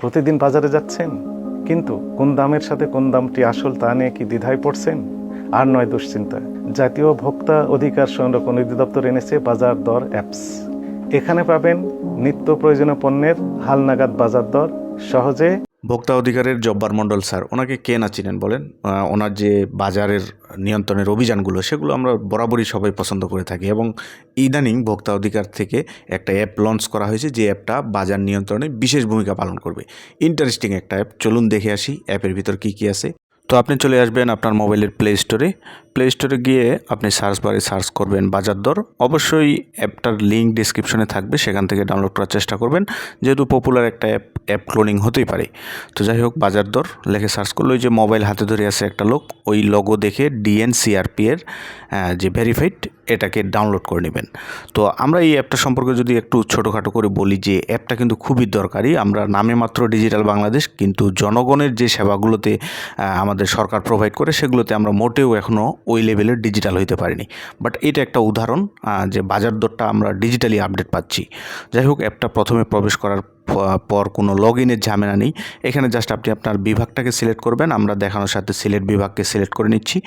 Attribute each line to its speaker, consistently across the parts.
Speaker 1: প্রতিদিন বাজারে যাচ্ছেন? কিন্তু কোন দামের সাথে কোন দামটি আসল তা নিয়ে কি দ্বিধায় পড়ছেন? আর নয় দুশ্চিন্তা, জাতীয় ভোক্তা অধিকার সংরক্ষণ অধিদপ্তর এনেছে বাজার দর অ্যাপস। এখানে পাবেন নিত্য প্রয়োজনীয় পণ্যের হালনাগাদ বাজার দর, সহজে
Speaker 2: ভোক্তা অধিকারের জব্বার মণ্ডল স্যার, ওনাকে কে না চিনেন বলেন? ওনার যে বাজারের নিয়ন্ত্রণের অভিযানগুলো, সেগুলো আমরা বরাবরই সবাই পছন্দ করে থাকি এবং ইদানিং ভোক্তা অধিকার থেকে একটা অ্যাপ লঞ্চ করা হয়েছে, যে অ্যাপটা বাজার নিয়ন্ত্রণে বিশেষ ভূমিকা পালন করবে। ইন্টারেস্টিং একটা অ্যাপ। চলুন দেখে আসি অ্যাপের ভিতর কী কী আছে। তো আপনি চলে আসবেন আপনার মোবাইলের প্লে স্টোরে প্লে স্টোরে গিয়ে আপনি সার্চ বারে সার্চ করবেন বাজার দর। অবশ্যই অ্যাপটার লিঙ্ক ডিসক্রিপশনে থাকবে, সেখান থেকে ডাউনলোড করার চেষ্টা করবেন। যেহেতু পপুলার একটা অ্যাপ অ্যাপ ক্লোনিং হতেই পারে। তো যাই হোক, বাজার দর লেখে সার্চ করলে ওই যে মোবাইল হাতে ধরে আছে একটা লোক, ওই লগো দেখে ডিএনসিআরপি এর যে ভেরিফাইড এটাকে ডাউনলোড করে নেবেন। তো আমরা এই অ্যাপটা সম্পর্কে যদি একটু ছোটোখাটো করে বলি যে অ্যাপটা কিন্তু খুবই দরকারি, আমরা নামে মাত্র ডিজিটাল বাংলাদেশ কিন্তু জনগণের যে সেবাগুলোতে আমাদের সরকার প্রোভাইড করে, সেগুলোতে আমরা মোটেও এখনও ওই লেভেলের ডিজিটাল হইতে পারিনি। বাট এটা একটা উদাহরণ যে বাজার দরটা আমরা ডিজিটালি আপডেট পাচ্ছি। যাই হোক, অ্যাপটা প্রথমে প্রবেশ করার পর কোনো লগ ইনের ঝামেলা নেই। এখানে জাস্ট আপনি আপনার বিভাগটাকে সিলেক্ট করবেন। আমরা দেখানোর সাথে সিলেট বিভাগকে সিলেক্ট করে নিচ্ছি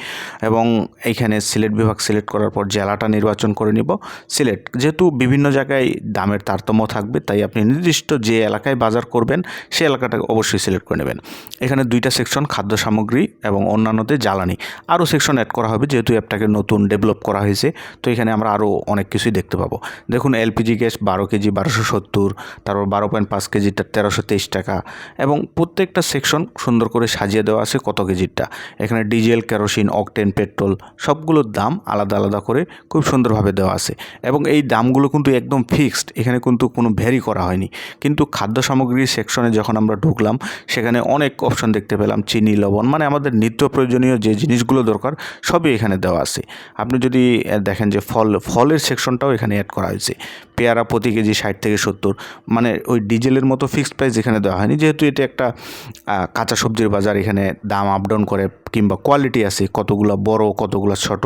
Speaker 2: এবং এইখানে সিলেট বিভাগ সিলেক্ট করার পর জেলাটা নির্বাচন করে নিব সিলেট যেহেতু বিভিন্ন জায়গায় দামের তারতম্য থাকবে, তাই আপনি নির্দিষ্ট যে এলাকায় বাজার করবেন, সেই এলাকাটাকে অবশ্যই সিলেক্ট করে নেবেন। এখানে দুইটা সেকশন খাদ্য সামগ্রী এবং অন্যান্যতে জ্বালানি। আরও সেকশন অ্যাড করা হবে, যেহেতু অ্যাপটাকে নতুন ডেভেলপ করা হয়েছে, তো এখানে আমরা আরও অনেক কিছুই দেখতে পাবো। দেখুন এলপিজি গ্যাস বারো কেজি, বারোশো সত্তর, তারপর বারো পয়েন্ট পাঁচ কেজিটা তেরোশো তেইশ টাকা এবং প্রত্যেকটা সেকশন সুন্দর করে সাজিয়ে দেওয়া আছে কত কেজিরটা। এখানে ডিজেল, কেরোসিন, অকটেন, পেট্রোল সবগুলোর দাম আলাদা আলাদা করে খুব সুন্দরভাবে দেওয়া আছে এবং এই দামগুলো কিন্তু একদম ফিক্সড, এখানে কিন্তু কোনো ভ্যারি করা হয়নি। কিন্তু খাদ্য সামগ্রীর সেকশনে যখন আমরা ঢুকলাম, সেখানে অনেক অপশন দেখতে পেলাম, চিনি, লবণ মানে আমাদের নিত্য প্রয়োজনীয় যে জিনিসগুলো দরকার সবই এখানে দেওয়া আছে। আপনি যদি দেখেন যে ফল, ফলের সেকশনটাও এখানে অ্যাড করা হয়েছে। পেয়ারা প্রতি কেজি ষাট থেকে সত্তর মানে ওই ডিজেলের মতো ফিক্সড প্রাইস এখানে দেওয়া হয়নি। যেহেতু এটা একটা কাঁচা সবজির বাজার, এখানে দাম আপ ডাউন করে কিংবা কোয়ালিটি আছে, কতগুলো বড়, কতগুলো ছোট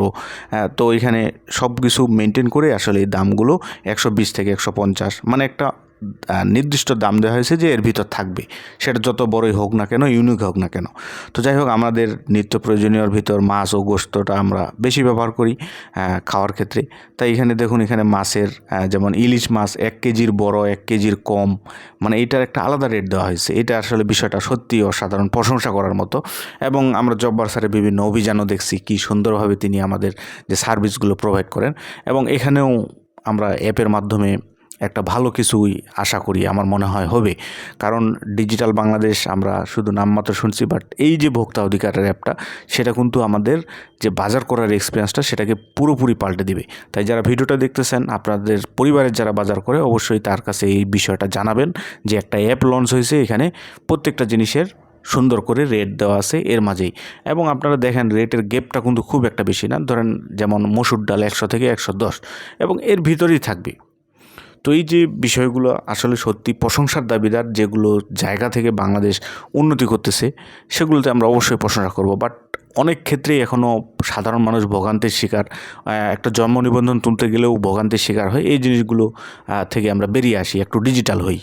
Speaker 2: তো এখানে সব কিছু মেনটেন করে আসলে এই দামগুলো একশো বিশ থেকে একশো পঞ্চাশ মানে একটা নির্দিষ্ট দাম দেওয়া হয়েছে যে এর ভিতর থাকবে। সেটা যত বড়ই হোক না কেন ইউনিক হোক না কেন। তো যাই হোক, আমাদের নিত্য প্রয়োজনীয়র ভিতর মাছ ও গোস্তটা আমরা বেশি ব্যবহার করি খাওয়ার ক্ষেত্রে। তাই এখানে দেখুন, এখানে মাছের যেমন ইলিশ মাছ এক কেজির বড়, এক কেজির কম মানে এটার একটা আলাদা রেট দেওয়া হয়েছে। এটা আসলে বিষয়টা সত্যি অসাধারণ, প্রশংসা করার মতো। এবং আমরা জব্বার স্যারের বিভিন্ন অভিযানও দেখছি, কি সুন্দরভাবে তিনি আমাদের যে সার্ভিসগুলো প্রোভাইড করেন। এবং এখানেও আমরা অ্যাপের মাধ্যমে একটা ভালো কিছুই আশা করি আমার মনে হয় হবে। কারণ ডিজিটাল বাংলাদেশ আমরা শুধু নামমাত্র শুনছি বাট এই যে ভোক্তা অধিকারের অ্যাপটা, সেটা কিন্তু আমাদের যে বাজার করার এক্সপিরিয়েন্সটা সেটাকে পুরোপুরি পাল্টে দিবে। তাই যারা ভিডিওটা দেখতেছেন, আপনাদের পরিবারের যারা বাজার করে, অবশ্যই তার কাছে এই বিষয়টা জানাবেন যে একটা অ্যাপ লঞ্চ হয়েছে, এখানে প্রত্যেকটা জিনিসের সুন্দর করে রেট দেওয়া আছে এর মাঝেই। এবং আপনারা দেখেন রেটের গেপটা কিন্তু খুব একটা বেশি না। ধরেন যেমন মসুর ডাল একশো থেকে একশো দশ, এবং এর ভিতরেই থাকবে। তো এই যে বিষয়গুলো আসলে সত্যি প্রশংসার দাবিদার যেগুলো জায়গা থেকে বাংলাদেশ উন্নতি করতেছে, সেগুলোতে আমরা অবশ্যই প্রশংসা করব। বাট অনেক ক্ষেত্রেই এখনও সাধারণ মানুষ ভোগান্তির শিকার একটা জন্ম নিবন্ধন তুলতে গেলেও ভোগান্তির শিকার হয়। এই জিনিসগুলো থেকে আমরা বেরিয়ে আসি, একটু ডিজিটাল হই।